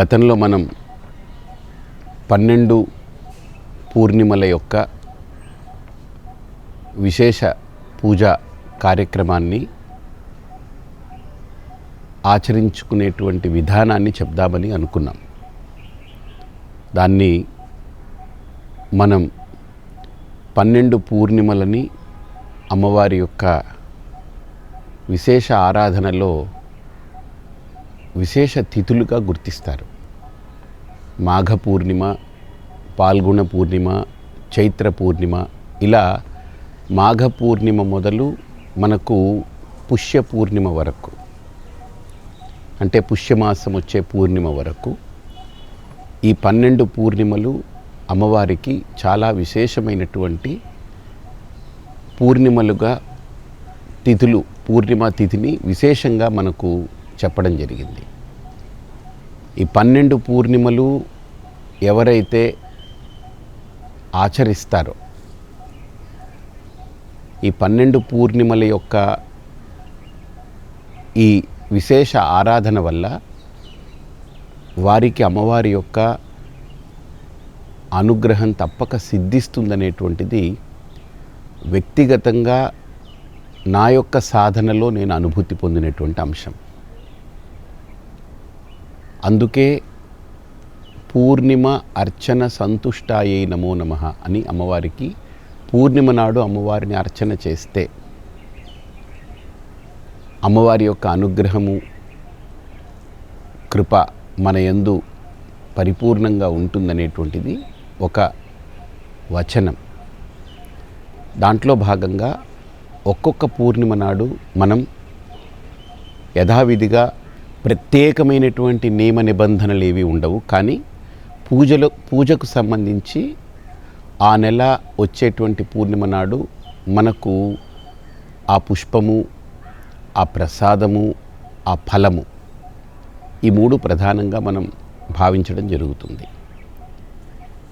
గతంలో మనం పన్నెండు పూర్ణిమల యొక్క విశేష పూజా కార్యక్రమాన్ని ఆచరించుకునేటువంటి విధానాన్ని చెప్దామని అనుకున్నాం. దాన్ని మనం పన్నెండు పూర్ణిమలని అమ్మవారి యొక్క విశేష ఆరాధనలో విశేష తిథులుగా గుర్తిస్తారు. మాఘ పూర్ణిమ పాల్గొన పూర్ణిమ చైత్ర పూర్ణిమ ఇలా మాఘ పూర్ణిమ మొదలు మనకు పుష్య పూర్ణిమ వరకు. అంటే పుష్యమాసం వచ్చే పూర్ణిమ వరకు. ఈ పన్నెండు పూర్ణిమలు అమ్మవారికి చాలా విశేషమైనటువంటి పూర్ణిమలుగా తిథులు పూర్ణిమ తిథిని విశేషంగా మనకు చెప్పడం జరిగింది. ఈ పన్నెండు పూర్ణిమలు ఎవరైతే ఆచరిస్తారో ఈ పన్నెండు పూర్ణిమల యొక్క ఈ విశేష ఆరాధన వల్ల వారికి అమ్మవారి యొక్క అనుగ్రహం తప్పక సిద్ధిస్తుందనేటువంటిది వ్యక్తిగతంగా నా యొక్క సాధనలో నేను అనుభూతి పొందినటువంటి అంశం. అందుకే పూర్ణిమ అర్చన సంతుష్టాయై నమో నమ అని అమ్మవారికి పూర్ణిమ నాడు అమ్మవారిని అర్చన చేస్తే అమ్మవారి యొక్క అనుగ్రహము కృప మన యందు పరిపూర్ణంగా ఉంటుందనేటువంటిది ఒక వచనం. దాంట్లో భాగంగా ఒక్కొక్క పూర్ణిమ నాడు మనం యథావిధిగా ప్రత్యేకమైనటువంటి నియమ నిబంధనలు ఏవి ఉండవు. కానీ పూజలో పూజకు సంబంధించి ఆ నెల వచ్చేటువంటి పూర్ణిమ నాడు మనకు ఆ పుష్పము ఆ ప్రసాదము ఆ ఫలము ఈ మూడు ప్రధానంగా మనం భావించడం జరుగుతుంది.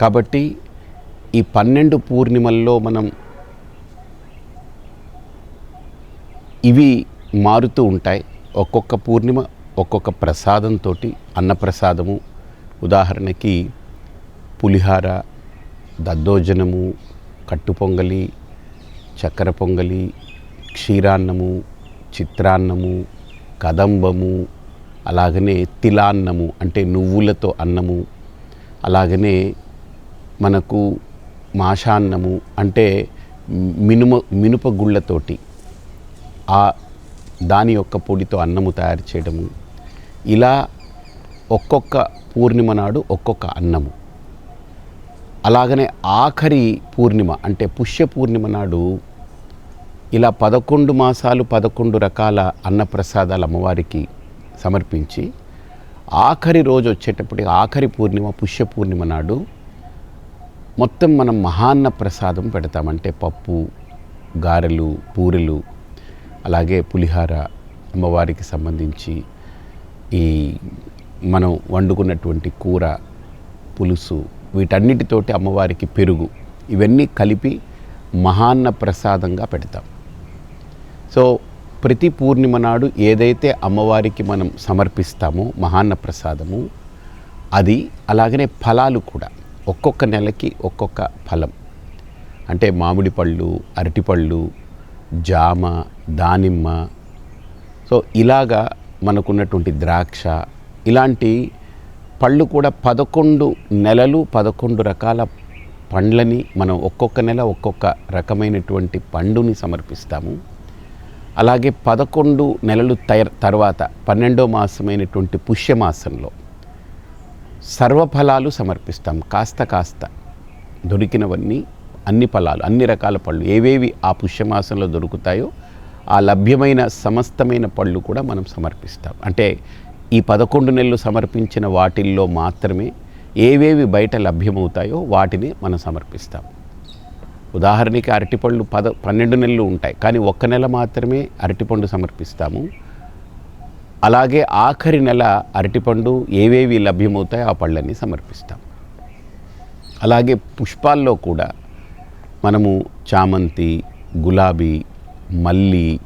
కాబట్టి ఈ పన్నెండు పూర్ణిమల్లో మనం ఇవి మారుతూ ఉంటాయి. ఒక్కొక్క పూర్ణిమ ఒక్కొక్క ప్రసాదంతో అన్నప్రసాదము ఉదాహరణకి పులిహార దద్దోజనము కట్టు పొంగలి చక్కెర పొంగలి క్షీరాన్నము చిత్రాన్నము కదంబము అలాగనే తిలాన్నము అంటే నువ్వులతో అన్నము అలాగనే మనకు మాషాన్నము అంటే మినుమ మినుప గుళ్ళతోటి ఆ దాని యొక్క పొడితో అన్నము తయారు చేయడము ఇలా ఒక్కొక్క పూర్ణిమ నాడు ఒక్కొక్క అన్నము. అలాగనే ఆఖరి పూర్ణిమ అంటే పుష్య పూర్ణిమ నాడు ఇలా పదకొండు మాసాలు పదకొండు రకాల అన్నప్రసాదాలు అమ్మవారికి సమర్పించి ఆఖరి రోజు వచ్చేటప్పటికి ఆఖరి పూర్ణిమ పుష్య పూర్ణిమ నాడు మొత్తం మనం మహాన్న ప్రసాదం పెడతామంటే పప్పు గారెలు పూరెలు అలాగే పులిహార అమ్మవారికి సంబంధించి ఈ మనం వండుకున్నటువంటి కూర పులుసు వీటన్నిటితోటి అమ్మవారికి పెరుగు ఇవన్నీ కలిపి మహాన్న ప్రసాదంగా పెడతాం. సో ప్రతి పూర్ణిమ నాడు ఏదైతే అమ్మవారికి మనం సమర్పిస్తామో మహాన్న ప్రసాదము అది అలాగనే ఫలాలు కూడా ఒక్కొక్క నెలకి ఒక్కొక్క ఫలం. అంటే మామిడి పళ్ళు అరటిపళ్ళు జామ దానిమ్మ. సో ఇలాగా మనకున్నటువంటి ద్రాక్ష ఇలాంటి పళ్ళు కూడా పదకొండు నెలలు పదకొండు రకాల పండ్లని మనం ఒక్కొక్క నెల ఒక్కొక్క రకమైనటువంటి పండుని సమర్పిస్తాము. అలాగే పదకొండు నెలలు తయ- తర్వాత పన్నెండో మాసమైనటువంటి పుష్యమాసంలో సర్వఫలాలు సమర్పిస్తాం. కాస్త కాస్త దొరికినవన్నీ అన్ని ఫలాలు అన్ని రకాల పళ్ళు ఏవేవి ఆ పుష్యమాసంలో దొరుకుతాయో ఆ లభ్యమైన సమస్తమైన పళ్ళు కూడా మనం సమర్పిస్తాం. అంటే ఈ పదకొండు నెలలు సమర్పించిన వాటిల్లో మాత్రమే ఏవేవి బయట లభ్యమవుతాయో వాటిని మనం సమర్పిస్తాం. ఉదాహరణకి అరటిపళ్ళు పద పన్నెండు నెలలు ఉంటాయి. కానీ ఒక్క నెల మాత్రమే అరటిపండు సమర్పిస్తాము. అలాగే ఆఖరి నెల అరటిపండు ఏవేవి లభ్యమవుతాయో ఆ పళ్ళని సమర్పిస్తాం. అలాగే పుష్పాల్లో కూడా మనము చామంతి గులాబీ మల్లి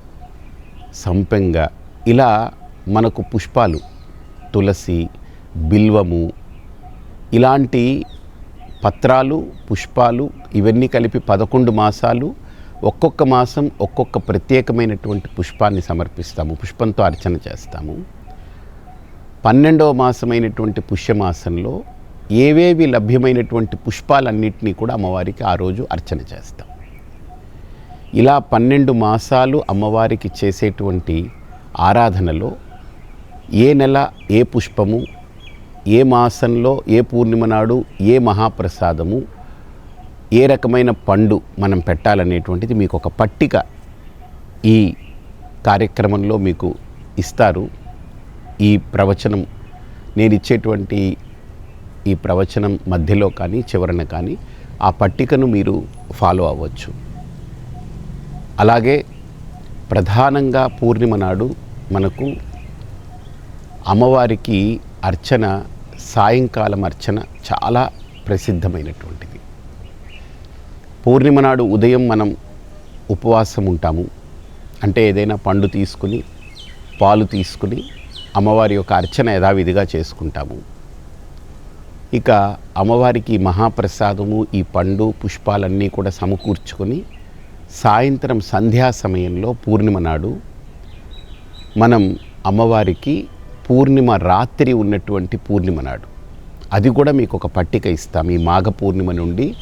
సంపెంగ. ఇలా మనకు పుష్పాలు తులసి బిల్వము ఇలాంటి పత్రాలు పుష్పాలు ఇవన్నీ కలిపి పదకొండు మాసాలు ఒక్కొక్క మాసం ఒక్కొక్క ప్రత్యేకమైనటువంటి పుష్పాన్ని సమర్పిస్తాము పుష్పంతో అర్చన చేస్తాము. పన్నెండవ మాసమైనటువంటి పుష్యమాసంలో ఏవేవి లభ్యమైనటువంటి పుష్పాలన్నింటినీ కూడా అమ్మవారికి ఆ రోజు అర్చన చేస్తాం. ఇలా పన్నెండు మాసాలు అమ్మవారికి చేసేటువంటి ఆరాధనలో ఏ నెల ఏ పుష్పము ఏ మాసంలో ఏ పూర్ణిమ నాడు ఏ మహాప్రసాదము ఏ రకమైన పండు మనం పెట్టాలనేటువంటిది మీకు ఒక పట్టిక ఈ కార్యక్రమంలో మీకు ఇస్తారు. ఈ ప్రవచనం నేను ఇచ్చేటువంటి ఈ ప్రవచనం మధ్యలో కానీ చివరన కానీ ఆ పట్టికను మీరు ఫాలో అవ్వచ్చు. అలాగే ప్రధానంగా పూర్ణిమ నాడు మనకు అమ్మవారికి అర్చన సాయంకాలం అర్చన చాలా ప్రసిద్ధమైనటువంటిది. పూర్ణిమ నాడు ఉదయం మనం ఉపవాసం ఉంటాము. అంటే ఏదైనా పండు తీసుకుని పాలు తీసుకుని అమ్మవారి యొక్క అర్చన యథావిధిగా చేసుకుంటాము. ఇక అమ్మవారికి మహాప్రసాదము ఈ పండు పుష్పాలన్నీ కూడా సమకూర్చుకొని సాయంత్రం సంధ్యా సమయంలో పూర్ణిమ నాడు మనం అమ్మవారికి పూర్ణిమ రాత్రి ఉన్నటువంటి పూర్ణిమ నాడు. అది కూడా మీకు ఒక పట్టిక ఇస్తాం. ఈ మాఘ పూర్ణిమ నుండి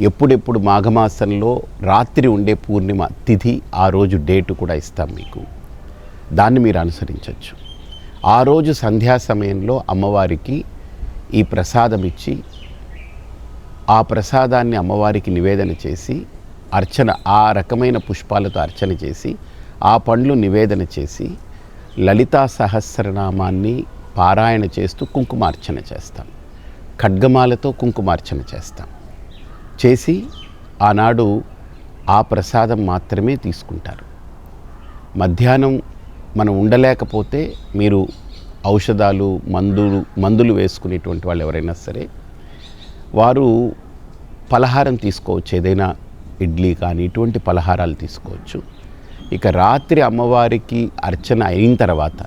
ఎప్పుడెప్పుడు మాఘమాసంలో రాత్రి ఉండే పూర్ణిమ తిథి ఆ రోజు డేటు కూడా ఇస్తాం మీకు. దాన్ని మీరు అనుసరించవచ్చు ఆ రోజు సంధ్యా సమయంలో అమ్మవారికి ఈ ప్రసాదం ఇచ్చి ఆ ప్రసాదాన్ని అమ్మవారికి నివేదన చేసి అర్చన ఆ రకమైన పుష్పాలతో అర్చన చేసి ఆ పండ్లు నివేదన చేసి లలితా సహస్రనామాన్ని పారాయణ చేస్తూ కుంకుమార్చన చేస్తాం. ఖడ్గమాలతో కుంకుమార్చన చేస్తాం. చేసి ఆనాడు ఆ ప్రసాదం మాత్రమే తీసుకుంటారు. మధ్యాహ్నం మనం ఉండలేకపోతే మీరు ఔషధాలు మందులు మందులు వేసుకునేటువంటి వాళ్ళు ఎవరైనా సరే వారు పలహారం తీసుకోవచ్చు ఏదైనా ఇడ్లీ కానీ ఇటువంటి పలహారాలు తీసుకోవచ్చు. ఇక రాత్రి అమ్మవారికి అర్చన అయిన తర్వాత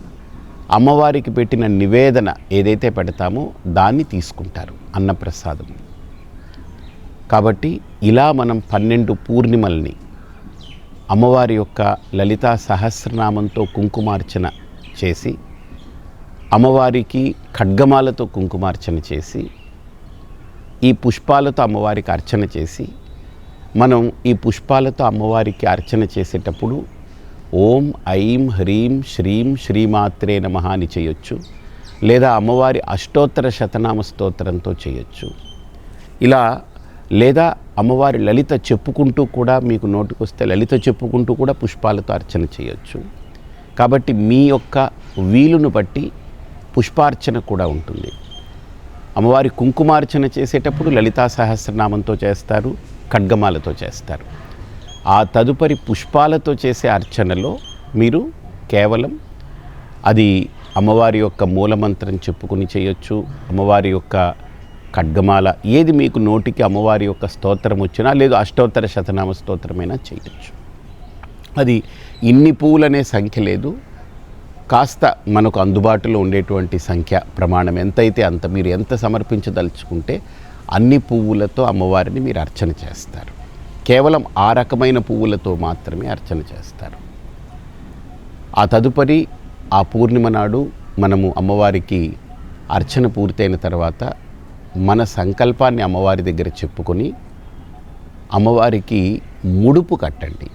అమ్మవారికి పెట్టిన నివేదన ఏదైతే పెడతామో దాన్ని తీసుకుంటారు అన్నప్రసాదం. కాబట్టి ఇలా మనం పన్నెండు పూర్ణిమల్ని అమ్మవారి యొక్క లలితా సహస్రనామంతో కుంకుమార్చన చేసి అమ్మవారికి ఖడ్గమాలతో కుంకుమార్చన చేసి ఈ పుష్పాలతో అమ్మవారికి అర్చన చేసి మనం ఈ పుష్పాలతో అమ్మవారికి అర్చన చేసేటప్పుడు ఓం ఐం హ్రీం శ్రీం శ్రీమాత్రే నమ అని చేయొచ్చు. లేదా అమ్మవారి అష్టోత్తర శతనామ స్తోత్రంతో చేయొచ్చు. ఇలా లేదా అమ్మవారి లలిత చెప్పుకుంటూ కూడా మీకు నోటికొస్తే లలిత చెప్పుకుంటూ కూడా పుష్పాలతో అర్చన చేయొచ్చు. కాబట్టి మీ యొక్క వీలును బట్టి పుష్పార్చన కూడా ఉంటుంది. అమ్మవారి కుంకుమార్చన చేసేటప్పుడు లలితా సహస్రనామంతో చేస్తారు. ఖడ్గమాలతో చేస్తారు. ఆ తదుపరి పుష్పాలతో చేసే అర్చనలో మీరు కేవలం అది అమ్మవారి యొక్క మూలమంత్రం చెప్పుకుని చేయొచ్చు అమ్మవారి యొక్క ఖడ్గమాల ఏది మీకు నోటికి అమ్మవారి యొక్క స్తోత్రం వచ్చినా లేదు అష్టోత్తర శతనామ స్తోత్రమైనా చేయొచ్చు. అది ఇన్ని పువ్వులనే సంఖ్య లేదు. కాస్త మనకు అందుబాటులో ఉండేటువంటి సంఖ్య ప్రమాణం ఎంతైతే అంత మీరు ఎంత సమర్పించదలుచుకుంటే అన్ని పువ్వులతో అమ్మవారిని మీరు అర్చన చేస్తారు. కేవలం ఆ రకమైన పువ్వులతో మాత్రమే అర్చన చేస్తారు. ఆ తదుపరి ఆ పూర్ణిమ నాడు మనము అమ్మవారికి అర్చన పూర్తయిన తర్వాత మన సంకల్పాన్ని అమ్మవారి దగ్గర చెప్పుకొని అమ్మవారికి ముడుపు కట్టండి.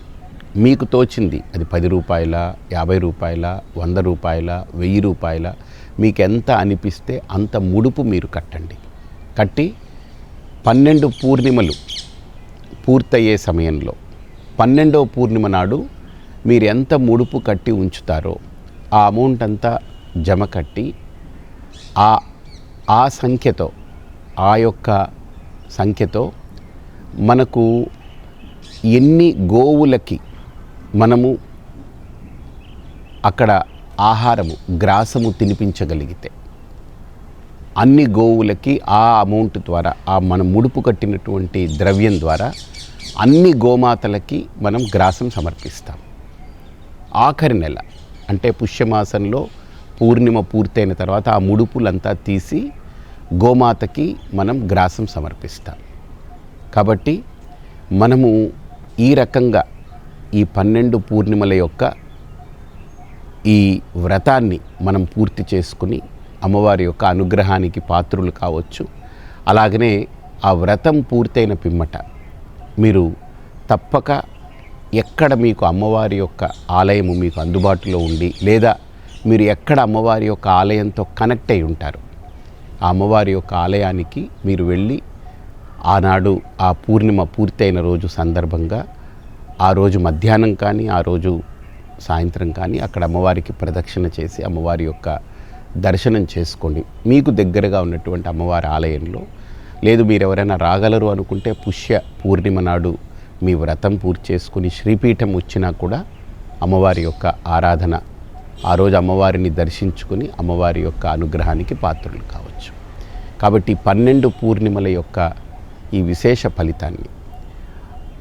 మీకు తోచింది అది పది రూపాయల యాభై రూపాయల వంద రూపాయల వెయ్యి రూపాయల మీకు ఎంత అనిపిస్తే అంత ముడుపు మీరు కట్టండి. కట్టి పన్నెండు పూర్ణిమలు పూర్తయ్యే సమయంలో. పన్నెండవ పూర్ణిమ నాడు మీరు ఎంత ముడుపు కట్టి ఉంచుతారో ఆ అమౌంట్ అంతా జమ కట్టి ఆ ఆ సంఖ్యతో ఆ యొక్క సంఖ్యతో మనకు ఎన్ని గోవులకి మనము అక్కడ ఆహారము గ్రాసము తినిపించగలిగితే అన్ని గోవులకి ఆ అమౌంట్ ద్వారా ఆ మనం ముడుపు కట్టినటువంటి ద్రవ్యం ద్వారా అన్ని గోమాతలకి మనం గ్రాసం సమర్పిస్తాం. ఆఖరి నెల అంటే పుష్యమాసంలో పూర్ణిమ పూర్తయిన తర్వాత ఆ ముడుపులంతా తీసి గోమాతకి మనం గ్రాసం సమర్పిస్తాం. కాబట్టి మనము ఈ రకంగా ఈ పన్నెండు పూర్ణిమల యొక్క ఈ వ్రతాన్ని మనం పూర్తి చేసుకుని అమ్మవారి యొక్క అనుగ్రహానికి పాత్రులు కావచ్చు. అలాగనే ఆ వ్రతం పూర్తయిన పిమ్మట మీరు తప్పక ఎక్కడ మీకు అమ్మవారి యొక్క ఆలయము మీకు అందుబాటులో ఉండి లేదా మీరు ఎక్కడ అమ్మవారి యొక్క ఆలయంతో కనెక్ట్ అయి ఉంటారు. ఆ అమ్మవారి యొక్క ఆలయానికి మీరు వెళ్ళి ఆనాడు ఆ పూర్ణిమ పూర్తయిన రోజు సందర్భంగా ఆ రోజు మధ్యాహ్నం కానీ ఆ రోజు సాయంత్రం కానీ అక్కడ అమ్మవారికి ప్రదక్షిణ చేసి అమ్మవారి యొక్క దర్శనం చేసుకోండి మీకు దగ్గరగా ఉన్నటువంటి అమ్మవారి ఆలయంలో లేదు మీరు ఎవరైనా రాగలరు అనుకుంటే పుష్య పూర్ణిమ నాడు మీ వ్రతం పూర్తి చేసుకుని శ్రీపీఠం వచ్చినా కూడా అమ్మవారి యొక్క ఆరాధన ఆ రోజు అమ్మవారిని దర్శించుకుని అమ్మవారి యొక్క అనుగ్రహానికి పాత్రలు కావచ్చు. కాబట్టి పన్నెండు పూర్ణిమల యొక్క ఈ విశేష ఫలితాన్ని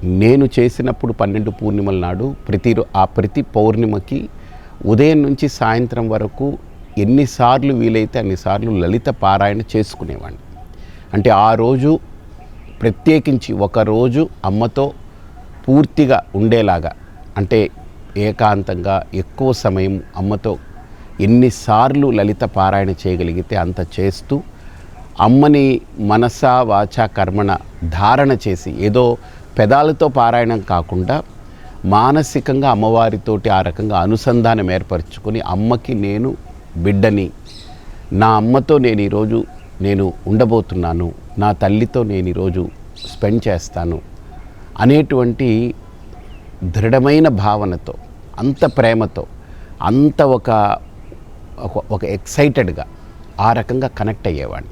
నేను చేసినప్పుడు పన్నెండు పూర్ణిమల నాడు ప్రతి ఆ ప్రతి పౌర్ణిమకి ఉదయం నుంచి సాయంత్రం వరకు ఎన్నిసార్లు వీలైతే అన్నిసార్లు లలిత పారాయణ చేసుకునేవాడిని అంటే ఆ రోజు ప్రత్యేకించి ఒకరోజు అమ్మతో పూర్తిగా ఉండేలాగా అంటే ఏకాంతంగా ఎక్కువ సమయం అమ్మతో ఎన్నిసార్లు లలిత పారాయణ చేయగలిగితే అంత చేస్తూ అమ్మని మనస వాచ కర్మణ ధారణ చేసి ఏదో పెదాలతో పారాయణం కాకుండా మానసికంగా అమ్మవారితోటి ఆ రకంగా అనుసంధానం ఏర్పరచుకొని అమ్మకి నేను బిడ్డని నా అమ్మతో నేను ఈరోజు నేను ఉండబోతున్నాను నా తల్లితో నేను ఈరోజు స్పెండ్ చేస్తాను అనేటువంటి దృఢమైన భావనతో అంత ప్రేమతో అంత ఒక ఒక- ఎక్సైటెడ్గా ఆ రకంగా కనెక్ట్ అయ్యేవాడిని.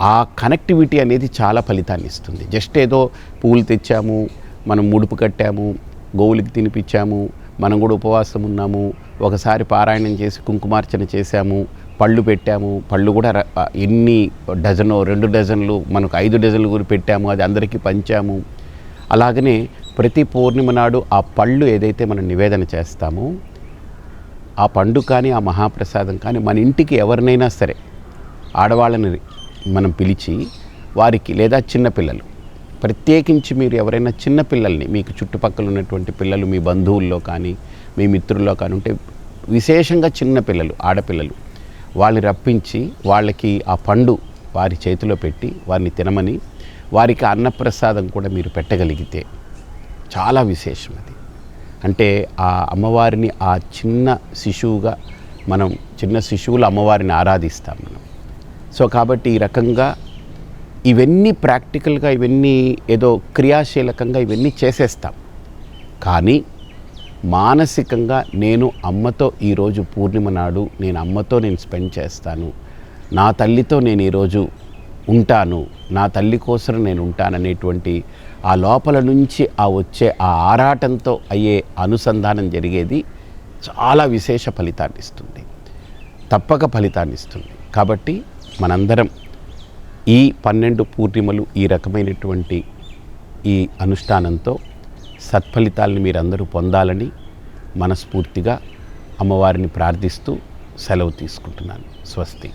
ఆ కనెక్టివిటీ అనేది చాలా ఫలితాన్ని ఇస్తుంది. జస్ట్ ఏదో పూలు తెచ్చాము మనం ముడుపు కట్టాము గోవులకి తినిపించాము మనం కూడా ఉపవాసం ఉన్నాము ఒకసారి పారాయణం చేసి కుంకుమార్చన చేశాము పళ్ళు పెట్టాము. పళ్ళు కూడా ఎన్ని డజను రెండు డజన్లు మనకు ఐదు డజన్లు కూడా పెట్టాము. అది అందరికీ పంచాము. అలాగనే ప్రతి పూర్ణిమ నాడు ఆ పళ్ళు ఏదైతే మనం నివేదన చేస్తామో ఆ పండు కానీ ఆ మహాప్రసాదం కానీ మన ఇంటికి ఎవరినైనా సరే ఆడవాళ్ళని మనం పిలిచి వారికి లేదా చిన్నపిల్లలు ప్రత్యేకించి మీరు ఎవరైనా చిన్నపిల్లల్ని మీకు చుట్టుపక్కల ఉన్నటువంటి పిల్లలు మీ బంధువుల్లో కానీ మీ మిత్రుల్లో కానీ ఉంటే విశేషంగా చిన్నపిల్లలు ఆడపిల్లలు. వాళ్ళు రప్పించి వాళ్ళకి ఆ పండు వారి చేతిలో పెట్టి వారిని తినమని వారికి అన్నప్రసాదం కూడా మీరు పెట్టగలిగితే చాలా విశేషం అది. అంటే ఆ అమ్మవారిని ఆ చిన్న శిశువుగా మనం చిన్న శిశువులు అమ్మవారిని ఆరాధిస్తాం మనం. సో కాబట్టి ఈ రకంగా ఇవన్నీ ప్రాక్టికల్గా ఇవన్నీ ఏదో క్రియాశీలకంగా ఇవన్నీ చేసేస్తాం. కానీ మానసికంగా నేను అమ్మతో ఈరోజు పూర్ణిమ నాడు నేను అమ్మతో నేను స్పెండ్ చేస్తాను. నా తల్లితో నేను ఈరోజు ఉంటాను. నా తల్లి కోసం నేను ఉంటాననేటువంటి ఆ లోపల నుంచి ఆ వచ్చే ఆ ఆరాటంతో అయ్యే అనుసంధానం జరిగేది చాలా విశేష ఫలితాన్ని ఇస్తుంది. తప్పక ఫలితాన్ని ఇస్తుంది. కాబట్టి మనందరం ఈ పన్నెండు పూర్ణిమలు ఈ రకమైనటువంటి ఈ అనుష్ఠానంతో సత్ఫలితాలను మీరందరూ పొందాలని మనస్ఫూర్తిగా అమ్మవారిని ప్రార్థిస్తూ సెలవు తీసుకుంటున్నాను. స్వస్తి.